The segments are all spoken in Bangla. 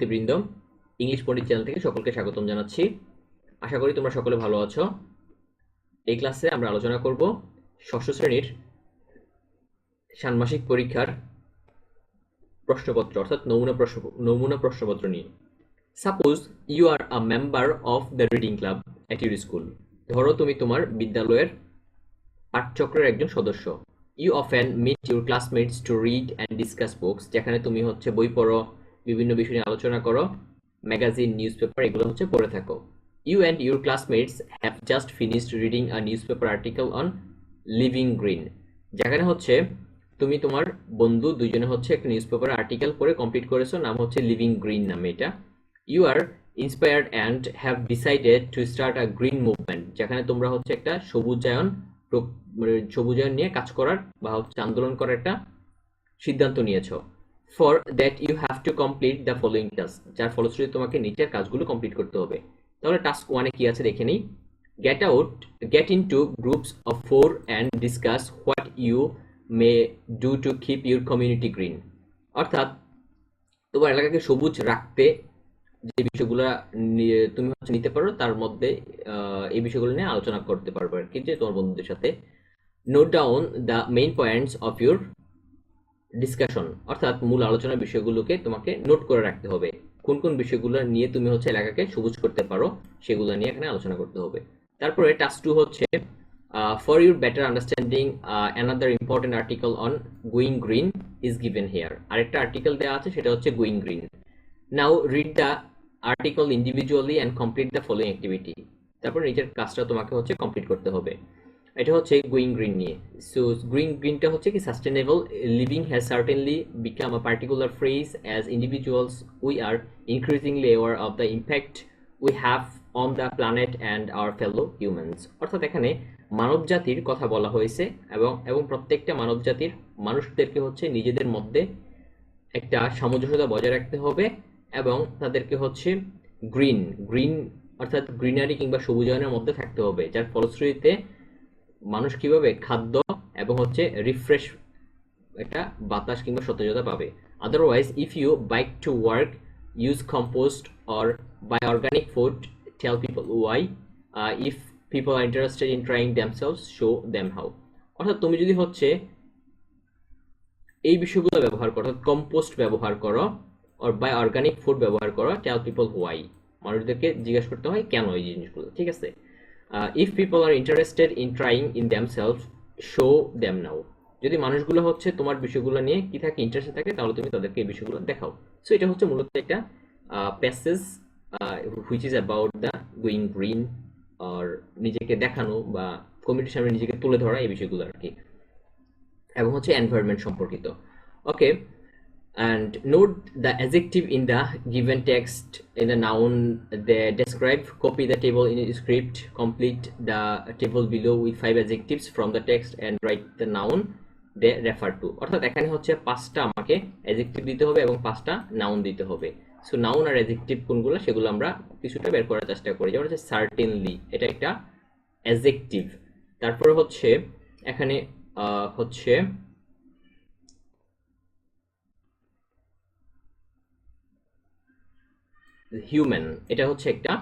শিক্ষার্থীবৃন্দ ইংলিশ পণ্ডিত চ্যানেল থেকে সকলকে স্বাগতম জানাচ্ছি। আশা করি তোমরা সকলে ভালো আছো। এই ক্লাসে আমরা আলোচনা করব ষষ্ঠ শ্রেণির ষান্মাসিক পরীক্ষার প্রশ্নপত্র, অর্থাৎ নমুনা প্রশ্ন, নমুনা প্রশ্নপত্র নিয়ে। Suppose you are a member of the reading club at your school ধরো তুমি তোমার বিদ্যালয়ের পাঠচক্রের একজন সদস্য। You often meet your classmates to read and discuss books যেখানে তুমি হচ্ছে বই পড়ো বিভিন্ন বিষয় নিয়ে আলোচনা করো ম্যাগাজিন নিউজ পেপার এগুলো হচ্ছে পড়ে থাকো। You and your classmates have just finished reading a newspaper article on living green যেখানে হচ্ছে, তুমি তোমার বন্ধু দুজনে হচ্ছে একটা নিউজ পেপার আর্টিকেল পড়ে কমপ্লিট করেছ, নাম হচ্ছে লিভিং গ্রিন নামে এটা। You are inspired and have decided to start a green movement যেখানে তোমরা হচ্ছে একটা সবুজায়ন মানে সবুজায়ন নিয়ে কাজ করার বা হচ্ছে আন্দোলন করার একটা সিদ্ধান্ত নিয়েছো। For that you have to complete the following task যার ফলশ্রুতি তোমাকে নিচের কাজগুলো কমপ্লিট করতে হবে। তাহলে টাস্ক ওয়ানে কি আছে দেখে নিই? Get out get in to groups of four and discuss what you may do to keep your community green অর্থাৎ, তোমার এলাকাকে সবুজ রাখতে যে বিষয়গুলো তুমি হচ্ছে নিতে পারো, তার মধ্যে এই বিষয়গুলো নিয়ে আলোচনা করতে পারবে আর কি, যে তোমার বন্ধুদের সাথে। Note down the main points of your discussion অর্থাৎ মূল আলোচনার বিষয়গুলোকে তোমাকে নোট করে রাখতে হবে। কোন কোন বিষয়গুলো নিয়ে তুমি হচ্ছে এলাকাকে সবুজ করতে পারো, সেগুলো নিয়ে এখানে আলোচনা করতে হবে। তারপরে টাস্ক টু হচ্ছে for your better understanding another important article on going green is given here আরেকটা আর্টিকেল দেওয়া আছে, সেটা হচ্ছে going green now read the article individually and complete the following activity তারপর নিজের কাজটা তোমাকে হচ্ছে কমপ্লিট করতে হবে। এটা হচ্ছে গোয়িং গ্রিন নিয়ে। সো গ্রিন গ্রিনটা হচ্ছে কি sustainable living has certainly become a particular phrase as individuals we are increasingly aware of the impact we have on the planet and our fellow humans অর্থাৎ এখানে মানব জাতির কথা বলা হয়েছে এবং এবং প্রত্যেকটা মানব জাতির মানুষদেরকে হচ্ছে নিজেদের মধ্যে একটা সামঞ্জস্যতা বজায় রাখতে হবে এবং তাদেরকে হচ্ছে গ্রিন গ্রিন অর্থাৎ গ্রিনারি কিংবা সবুজায়নের মধ্যে থাকতে হবে, যার ফলশ্রুতিতে মানুষ কীভাবে খাদ্য এবং হচ্ছে রিফ্রেশ একটা বাতাস কিংবা সতেজতা পাবে? Otherwise if you bike to work use compost or buy organic food tell people why if people are interested in trying themselves show them how অর্থাৎ তুমি যদি হচ্ছে এই বিষয়গুলো ব্যবহার করো কম্পোস্ট ব্যবহার করো অর বাই অর্গানিক ফুড ব্যবহার করো টেল পিপল হোয়াই মানুষদেরকে জিজ্ঞেস করতে হয় কেন এই জিনিসগুলো, ঠিক আছে? If people are interested in trying in them self show them now যদি মানুষগুলো হচ্ছে তোমার বিষয়গুলো নিয়ে কি থাকে ইন্টারেস্টেড থাকে, তাহলে তুমি তাদেরকে এই বিষয়গুলো দেখাও। সো এটা হচ্ছে মূলত একটা passage which is about the going green আর নিজেকে দেখানো বা কমিটির সামনে নিজেকে তুলে ধরা এই বিষয়গুলো আর কি। এবং হচ্ছে এনভায়রনমেন্ট সম্পর্কিত। ওকে and note the adjective in the given text in the noun they describe copy the table in a script complete the table below with five adjectives from the text and write the noun they refer to অর্থাৎ এখানে হচ্ছে পাঁচটা আমাকে অ্যাডজেক্টিভ দিতে হবে এবং পাঁচটা নাউন দিতে হবে সো নাউন আর অ্যাডজেক্টিভ কোনগুলো সেগুলো আমরা কিছুটা বের করার চেষ্টা করি যেমন হচ্ছে সার্টেনলি এটা একটা অ্যাডজেক্টিভ তারপরে হচ্ছে এখানে হচ্ছে হিউম্যান এটা হচ্ছে একটা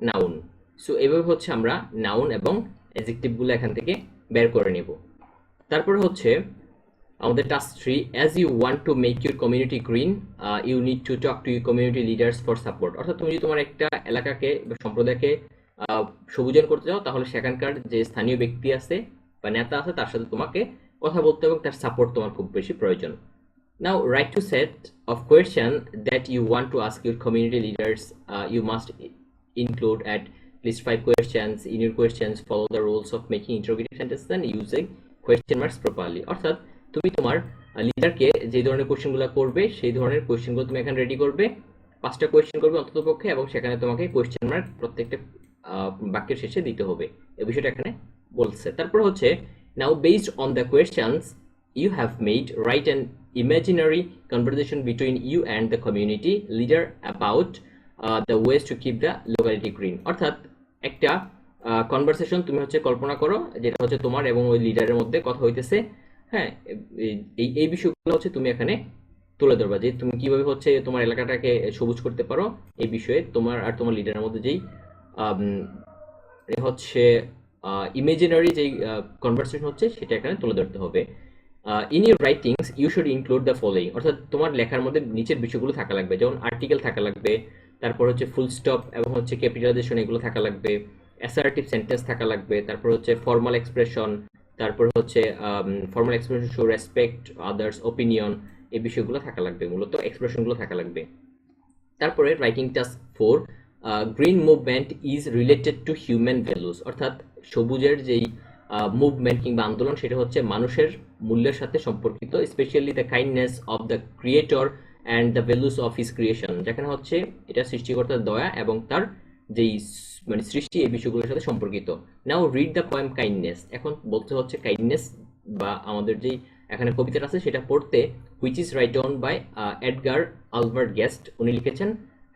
নাউন সো এভাবে হচ্ছে আমরা নাউন এবং অ্যাডজেক্টিভগুলো এখান থেকে বের করে নেব। তারপরে হচ্ছে আমাদের task three as you want to make your community green you need to talk to you community leaders for support অর্থাৎ তুমি যদি তোমার একটা এলাকাকে বা সম্প্রদায়কে আহ, সবুজায়ন করতে চাও তাহলে সেখানকার যে স্থানীয় ব্যক্তি আছে বা নেতা আছে তার সাথে তোমাকে কথা বলতে এবং তার সাপোর্ট তোমার খুব বেশি প্রয়োজন। Now, write to set of question that you want to ask your community leaders. Uh, you must include at least five questions. In your questions, follow the rules of making interrogative sentences and using question marks properly. অর্থাৎ তুমি তোমার লিডারকে যে ধরনের কোয়েশ্চেনগুলো করবে সেই ধরনের কোয়েশ্চেনগুলো তুমি এখানে রেডি করবে পাঁচটা কোয়েশ্চেন করবে অন্তত পক্ষে এবং সেখানে তোমাকে কোয়েশ্চেন মার্ক প্রত্যেকটা বাক্যের শেষে দিতে হবে এই বিষয়টা এখানে বলছে তারপর হচ্ছে now based on the questions you have made write an imaginary conversation between you and the community leader about uh, the ways to keep the locality green. অর্থাৎ একটা কনভারসেশন তুমি হচ্ছে কল্পনা করো যেটা হচ্ছে তোমার এবং ওই লিডারের মধ্যে কথা হইতেছে। হ্যাঁ এই এই বিষয়গুলো হচ্ছে তুমি এখানে তুলে ধরবা যে তুমি কীভাবে হচ্ছে তোমার এলাকাটাকে সবুজ করতে পারো। এই বিষয়ে তোমার আর তোমার লিডারের মধ্যে যেই হচ্ছে ইমেজিনারি যেই কনভারসেশন হচ্ছে সেটা এখানে তুলে ধরতে হবে। In your writings you should include the following অর্থাৎ তোমার লেখার মধ্যে নিচের বিষয়গুলো থাকা লাগবে, যেমন আর্টিকেল থাকা লাগবে, তারপর হচ্ছে ফুল স্টপ এবং হচ্ছে ক্যাপিটালাইজেশন এগুলো থাকা লাগবে অ্যাসার্টিভ সেন্টেন্স থাকা লাগবে, তারপর হচ্ছে ফর্মাল এক্সপ্রেশন তারপর হচ্ছে formal expression show respect others opinion এই বিষয়গুলো থাকা লাগবে মূলত এক্সপ্রেশনগুলো থাকা লাগবে। তারপরে writing task four green movement is related to human values অর্থাৎ সবুজের যেই মুভমেন্ট কিংবা আন্দোলন, সেটা হচ্ছে মানুষের মূল্যের সাথে সম্পর্কিত specially the kindness of the creator and the values of his creation যেখানে হচ্ছে এটা সৃষ্টিকর্তার দয়া এবং তার যেই মানে সৃষ্টি, এই বিষয়গুলোর সাথে সম্পর্কিত। Now read the poem kindness এখন বলতে হচ্ছে কাইন্ডনেস বা আমাদের যেই এখানে কবিতাটা আছে, সেটা পড়তে which is write down by Edgar Albert Guest উনি লিখেছেন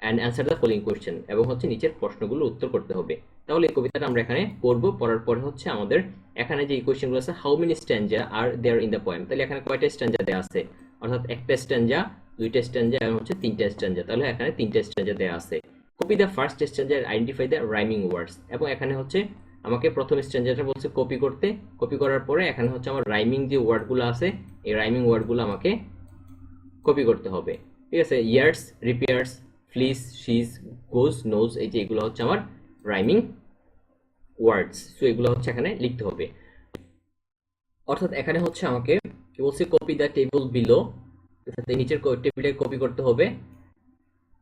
and answer the following question এবং হচ্ছে নিচের প্রশ্নগুলো উত্তর করতে হবে। তাহলে এই কবিতাটা আমরা এখানে পড়ব, পড়ার পরে হচ্ছে আমাদের এখানে যে কোয়েশ্চেনগুলো আছে how many stanza are there in the poem তাহলে এখানে কয়টা স্ট্যান্ডা দেওয়া আছে? অর্থাৎ একটা স্ট্যান্ডা দুইটা স্ট্যান্ডা এবং হচ্ছে তিনটা স্ট্যান্ডা তাহলে এখানে তিনটা স্ট্যান্ডা দেওয়া আছে। Copy the first stanza identify the rhyming words এবং এখানে হচ্ছে আমাকে প্রথম স্ট্যান্ডাটা বলছে কপি করতে। কপি করার পরে এখানে হচ্ছে আমার রাইমিং যে ওয়ার্ডগুলো আছে, এই রাইমিং ওয়ার্ডগুলো আমাকে কপি করতে হবে। ঠিক আছে? Years repairs fleece she's goes nose এই যে এগুলো হচ্ছে আমার রাইমিং ওয়ার্ডস সো এগুলো হচ্ছে এখানে লিখতে হবে। অর্থাৎ এখানে হচ্ছে আমাকে কি বলছে কপি দ্য টেবিল বিলো অর্থাৎ নিচের টেবিলে কপি করতে হবে।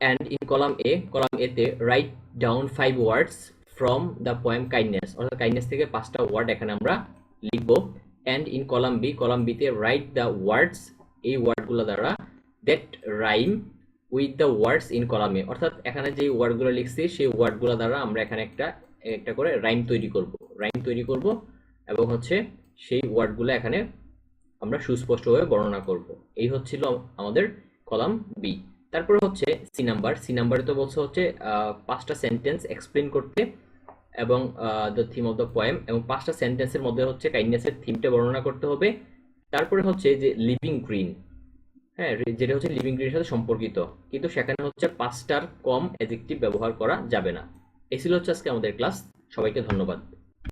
And in column A column এতে write down five words from the poem kindness অর্থাৎ কাইন্ডনেস থেকে পাঁচটা ওয়ার্ড এখানে আমরা লিখব। And in column B column বিতে রাইট দ্য ওয়ার্ডস এই ওয়ার্ডগুলো দ্বারা that rhyme with the words in column অর্থাৎ এখানে যে ওয়ার্ডগুলো লিখছি, সেই ওয়ার্ডগুলো দ্বারা আমরা এখানে একটা একটা করে রাইম তৈরি করব। রাইম তৈরি করব এবং হচ্ছে সেই ওয়ার্ডগুলো এখানে আমরা সুস্পষ্টভাবে বর্ণনা করব। এই হচ্ছিল আমাদের কলাম বি তারপরে হচ্ছে সি নাম্বার সি নাম্বারে তো বলছে হচ্ছে পাঁচটা সেন্টেন্স এক্সপ্লেন করতে এবং the theme of the poem এবং পাঁচটা সেন্টেন্সের মধ্যে হচ্ছে কাইন্ডনেসের থিমটা বর্ণনা করতে হবে। তারপরে হচ্ছে যে লিভিং গ্রিন হ্যাঁ যেটা হচ্ছে লিভিং গ্রিনের সাথে সম্পর্কিত। কিন্তু সেখানে হচ্ছে পাঁচটার কম অ্যাডজেক্টিভ ব্যবহার করা যাবে না। এসিল হচ্ছে আজকে আমাদের ক্লাস সবাইকে ধন্যবাদ।